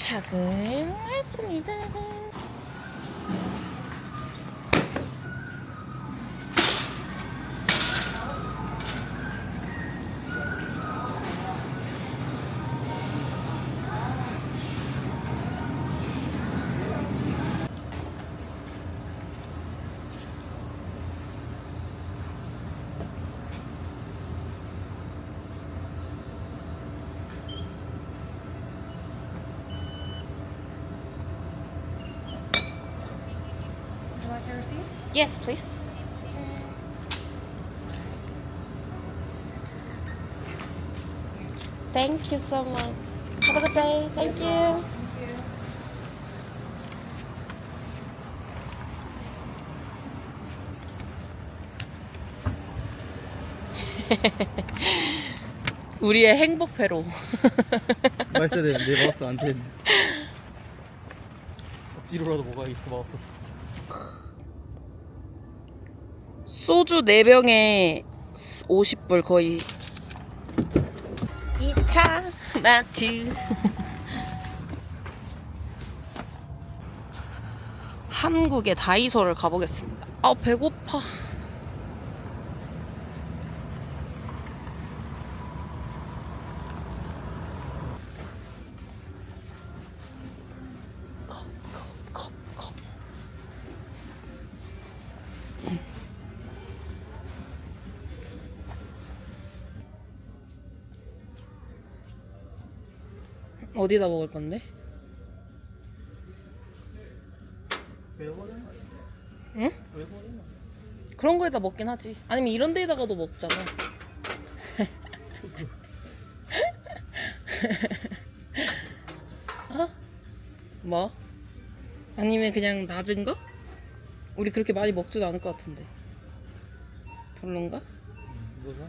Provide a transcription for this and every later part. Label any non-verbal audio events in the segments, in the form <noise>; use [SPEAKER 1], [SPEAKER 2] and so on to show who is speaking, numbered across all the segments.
[SPEAKER 1] 도착은 했습니다.
[SPEAKER 2] receipt?
[SPEAKER 1] Yes, please. Thank you so much. Have a good day. Thank you. <laughs> 우리의 행복회로.
[SPEAKER 3] 맛있어야 되는데 마우스 안 되는데 억지로라도 뭐가 있어 마우스
[SPEAKER 1] 소주 4병에 50불 거의. 2차 마트. 한국의 다이소를 가보겠습니다. 아 배고파 어디다 먹을 건데? 응? 그런 거에다 먹긴 하지. 아니면 이런 데에다가도 먹잖아. <laughs> 어? 뭐? 아니면 그냥 낮은 거? 우리 그렇게 많이 먹지도 않을 것 같은데. 별론가?
[SPEAKER 3] 이거 사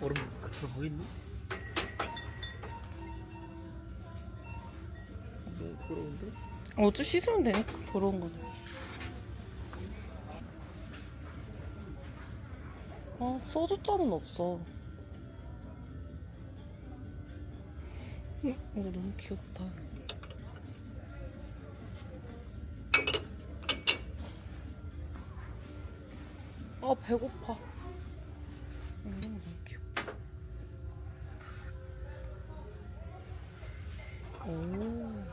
[SPEAKER 3] 얼음 그대로 거기 있니? 더러운데?
[SPEAKER 1] 어째 씻으면 되니까 더러운 거는. 아 소주 잔은 없어. 음, 이거 너무 귀엽다. 아 배고파. 음, 이거 너무 귀엽다. 오.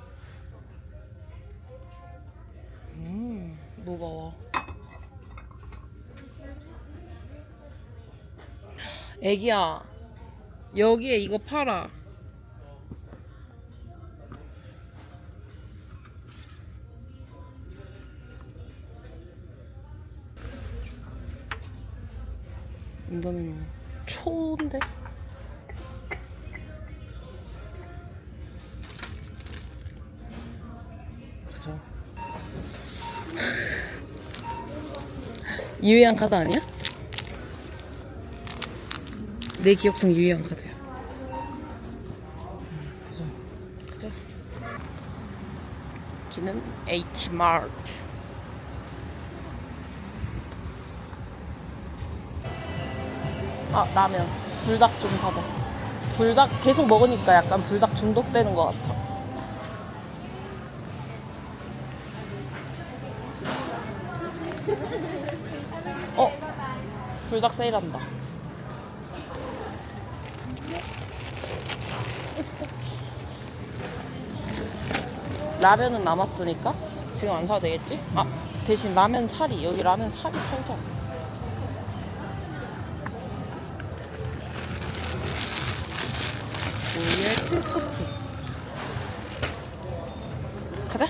[SPEAKER 1] 음, 무거워. 애기야, 여기에 이거 팔아. 이거는 초인데?
[SPEAKER 3] 그쵸 <laughs>
[SPEAKER 1] 유희양 카드 아니야? 내 기억 속 유희양 카드야.
[SPEAKER 3] 그죠
[SPEAKER 1] 가자. 여기는 H마트. 아 라면. 불닭 좀 사자. 불닭 계속 먹으니까 약간 불닭 중독되는 것 같아. 어? 불닭 세일한다. 라면은 남았으니까 지금 안 사도 되겠지? 아 대신 라면 사리 여기 라면 사리 팔자. 우유의 필수품. 가자.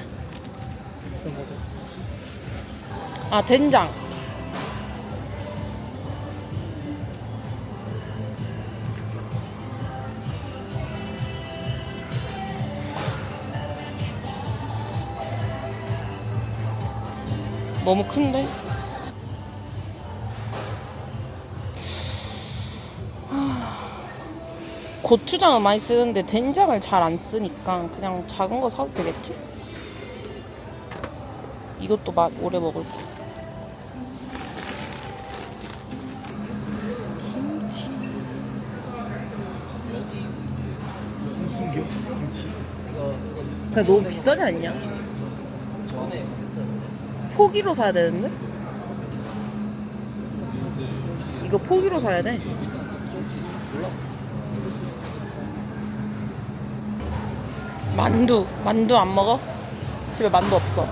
[SPEAKER 1] 아 된장. 너무 큰데? 하, 고추장을 많이 쓰는데 된장을 잘 안 쓰니까 그냥 작은 거 사도 되겠지? 이것도 맛 오래 먹을 거. 김치. 근데 너무 비싸지 않냐? 포기로 사야 되는데? 이거 포기로 사야 돼. 만두. 만두 안 먹어? 집에 만두 없어.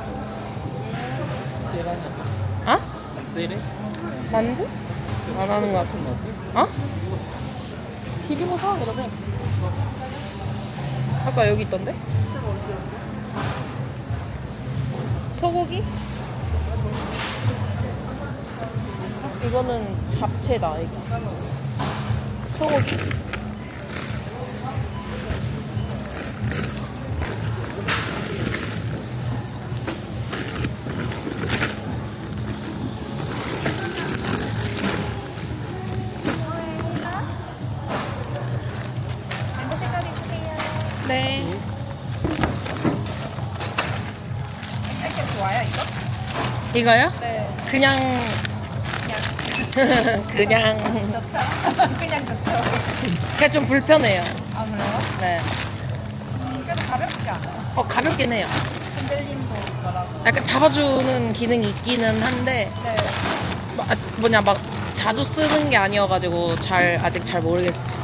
[SPEAKER 1] 아? 만두? 안 하는 것 같은데. 어? 비비고 사 그러면. 아까 여기 있던데? 소고기? 이거는 잡채다 이거. 소고기. 네. 이거요?
[SPEAKER 2] 네.
[SPEAKER 1] 그냥 <laughs>
[SPEAKER 2] 그냥
[SPEAKER 1] 그냥
[SPEAKER 2] 좋죠? 그냥 좋죠.
[SPEAKER 1] 그냥 좀 불편해요.
[SPEAKER 2] 아, 그래요?
[SPEAKER 1] 네.
[SPEAKER 2] 그래도 가볍지 않아요?
[SPEAKER 1] 어 가볍긴 해요.
[SPEAKER 2] 흔들림도 있더라고.
[SPEAKER 1] 약간 잡아주는 기능이 있기는 한데
[SPEAKER 2] 네.
[SPEAKER 1] 뭐, 아, 뭐냐 막 자주 쓰는 게 아니어가지고 잘 아직 잘 모르겠어요.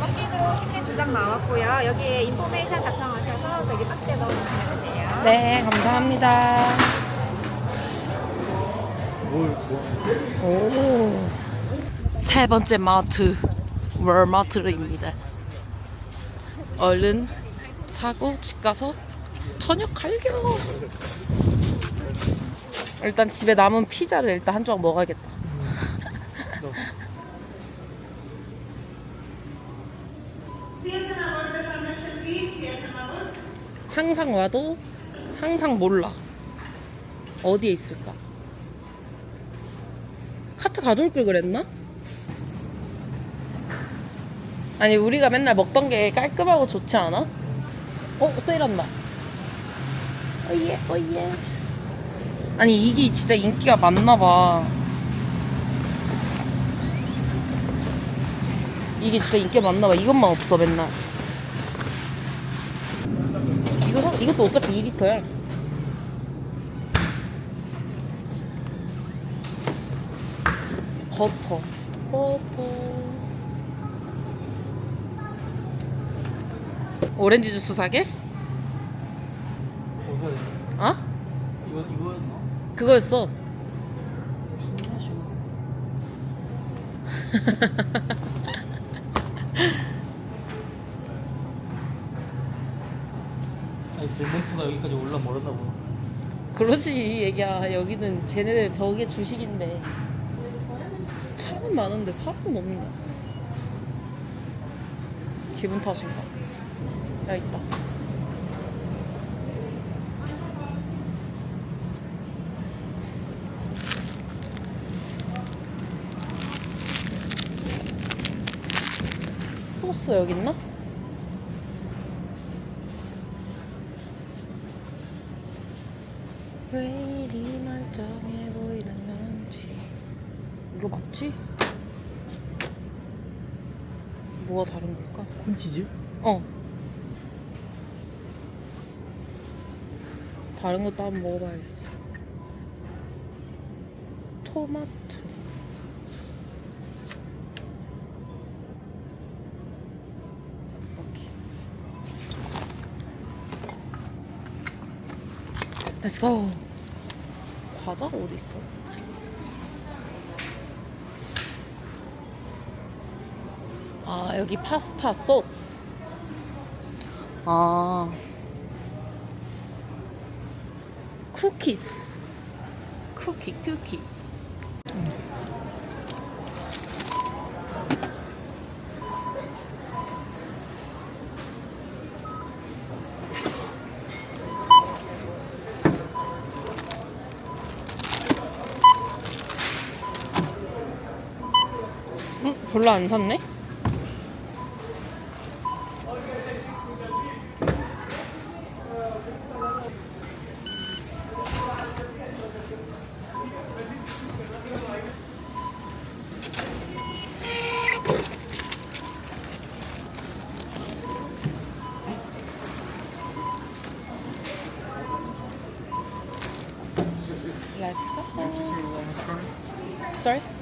[SPEAKER 2] 워킹으로 티켓 두장 나왔고요. 여기에 인포메이션 작성하셔서 여기 박스에 넣어주시면 돼요.
[SPEAKER 1] 네, 감사합니다. 세 번째 마트 월마트입니다. 얼른 사고 집 가서 저녁 갈겨. 일단 집에 남은 피자를 일단 한 조각 먹어야겠다.
[SPEAKER 3] 너. <laughs>
[SPEAKER 1] 항상 와도 항상 몰라. 어디에 있을까? 카트 가져올 걸 그랬나? 아니 우리가 맨날 먹던 게 깔끔하고 좋지 않아? 어 세일한다. 오예 오예. 아니 이게 진짜 인기가 많나 봐. 이게 진짜 인기가 많나 봐. 이것만 없어 맨날. 이거 사- 이것도 어차피 2리터야. 버터. 버터. 오렌지 주스 사게?
[SPEAKER 3] 이거?
[SPEAKER 1] 어?
[SPEAKER 3] 이거, 이거였나?
[SPEAKER 1] 그거였어.
[SPEAKER 3] 무슨 <laughs> 맛이야? 아니, 벨몬트가 여기까지 올라 멀었나 보다.
[SPEAKER 1] 그러지 얘기야. 여기는 쟤네들 저게 주식인데. 차는 많은데 사람은 없네. 기분 탓인가? 야 있다. 소스 여기 있나? 왜 이리 멀쩡해 보이는 건지 이거 맞지? 뭐가 다른 걸까?
[SPEAKER 3] 콘치즈?
[SPEAKER 1] 어 다른 것도 한번 먹어봐야겠어 토마토 렛츠고 과자가 어디 있어? 아 여기 파스타 소스 아 쿠키스 쿠키 쿠키 응? 별로 안 샀네?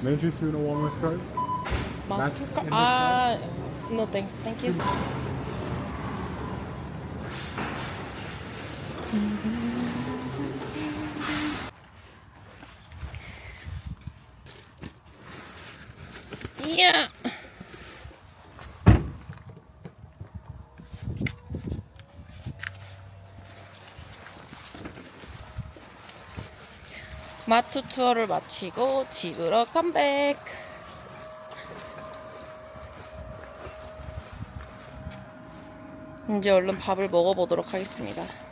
[SPEAKER 1] Sorry?
[SPEAKER 4] Manchester Walrus card.
[SPEAKER 1] 마스터카드?
[SPEAKER 4] in
[SPEAKER 1] 아, no thanks. Thank you. 이 마트 투어를 마치고 집으로 컴백. 이제 얼른 밥을 먹어보도록 하겠습니다.